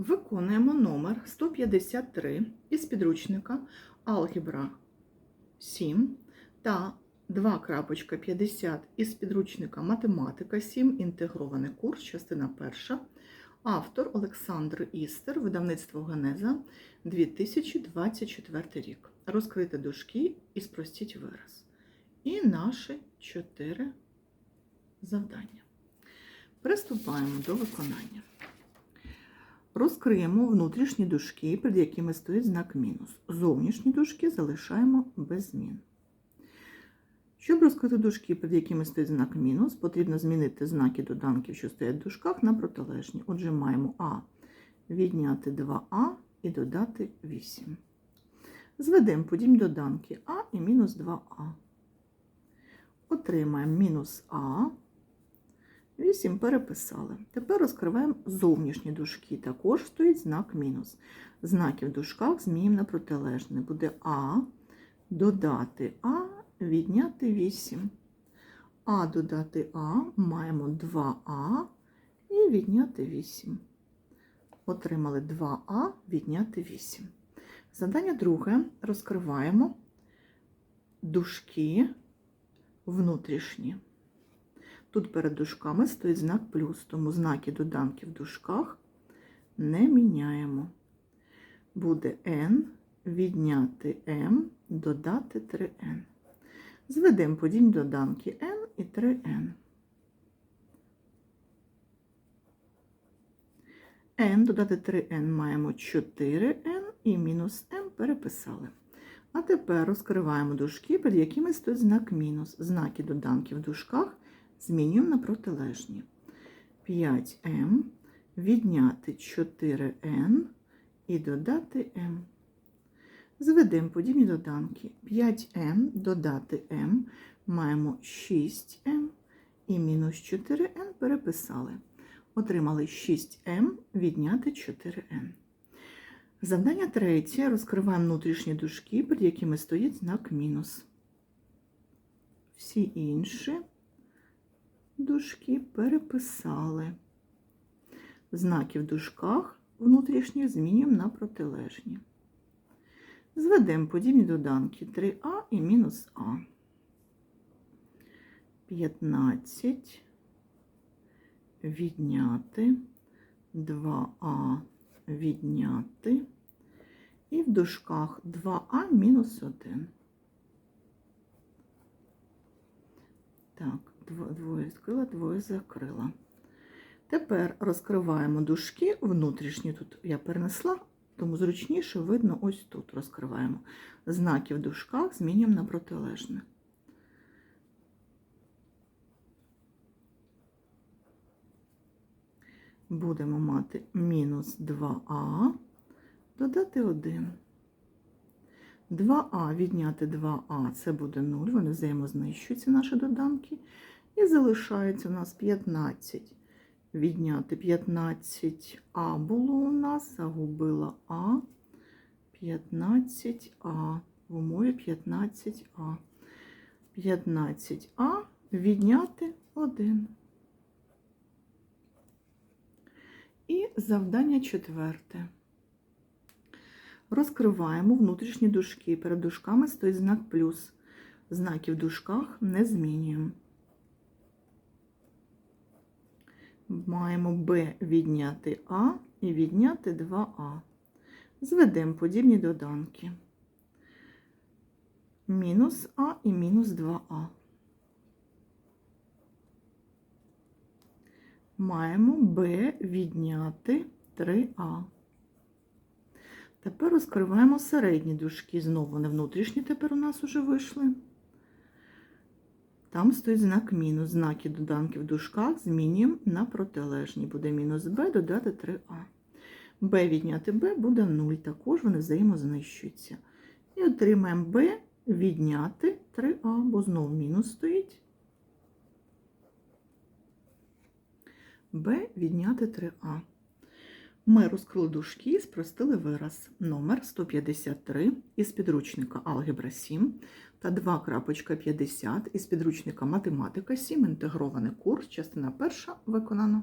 Виконуємо номер 153 із підручника Алгебра 7 та 2.50 із підручника Математика 7. Інтегрований курс, частина 1. Автор Олександр Істер, видавництво Генеза 2024 рік. Розкрити дужки і спростіть вираз. І наші чотири завдання. Приступаємо до виконання. Розкриємо внутрішні дужки, перед якими стоїть знак мінус. Зовнішні дужки залишаємо без змін. Щоб розкрити дужки, перед якими стоїть знак мінус, потрібно змінити знаки доданків, що стоять в дужках, на протилежні. Отже, маємо А відняти 2А і додати 8. Зведемо подібні доданки А і мінус 2А. Отримаємо мінус А. 8 переписали. Тепер розкриваємо зовнішні дужки. Також стоїть знак мінус. Знаки в дужках змінюємо на протилежне. Буде А, додати А, відняти 8. А додати А маємо 2А і відняти 8. Отримали 2А, відняти 8. Задання друге. Розкриваємо дужки внутрішні. Тут перед дужками стоїть знак плюс, тому знаки доданків в дужках не міняємо. Буде n, відняти m, додати 3n. Зведемо подібні доданки n і 3n. n додати 3n маємо 4n і мінус m переписали. А тепер розкриваємо дужки, перед якими стоїть знак мінус. Знаки доданків в дужках змінюємо на протилежні. 5m відняти 4n і додати m. Зведемо подібні доданки. 5m додати m маємо 6m і мінус 4n переписали. Отримали 6m відняти 4n. Завдання третє. Розкриваємо внутрішні дужки, перед якими стоїть знак мінус. Всі інші дужки переписали. Знаки в дужках внутрішніх змінюємо на протилежні. Зведемо подібні доданки 3а і мінус а. 15 відняти 2а відняти. І в дужках 2а мінус 1. Так, двоє відкрила, двоє закрила. Тепер розкриваємо дужки внутрішні. Тут я перенесла, тому зручніше видно ось тут розкриваємо. Знаки в дужках змінюємо на протилежне. Будемо мати мінус 2а, додати 1. 2а відняти 2а це буде 0, вони взаємознищуються наші доданки. І залишається у нас 15. Відняти 15а було у нас, загубила А. 15а. В умові 15а. 15а відняти 1. І завдання четверте. Розкриваємо внутрішні дужки. Перед дужками стоїть знак плюс. Знаки в дужках не змінюємо. Маємо b відняти А і відняти 2а. Зведемо подібні доданки. Мінус А і мінус 2а. Маємо b відняти 3а. Тепер розкриваємо середні дужки. Знову не внутрішні тепер у нас уже вийшли. Там стоїть знак мінус. Знаки доданків в дужках змінюємо на протилежні. Буде мінус b додати 3а. b відняти b буде 0. Також вони взаємознищуються. І отримаємо b відняти 3а, бо знову мінус стоїть. b відняти 3а. Ми розкрили дужки і спростили вираз номер 153 із підручника Алгебра 7 та 2.50 із підручника Математика 7. Інтегрований курс, частина перша виконано.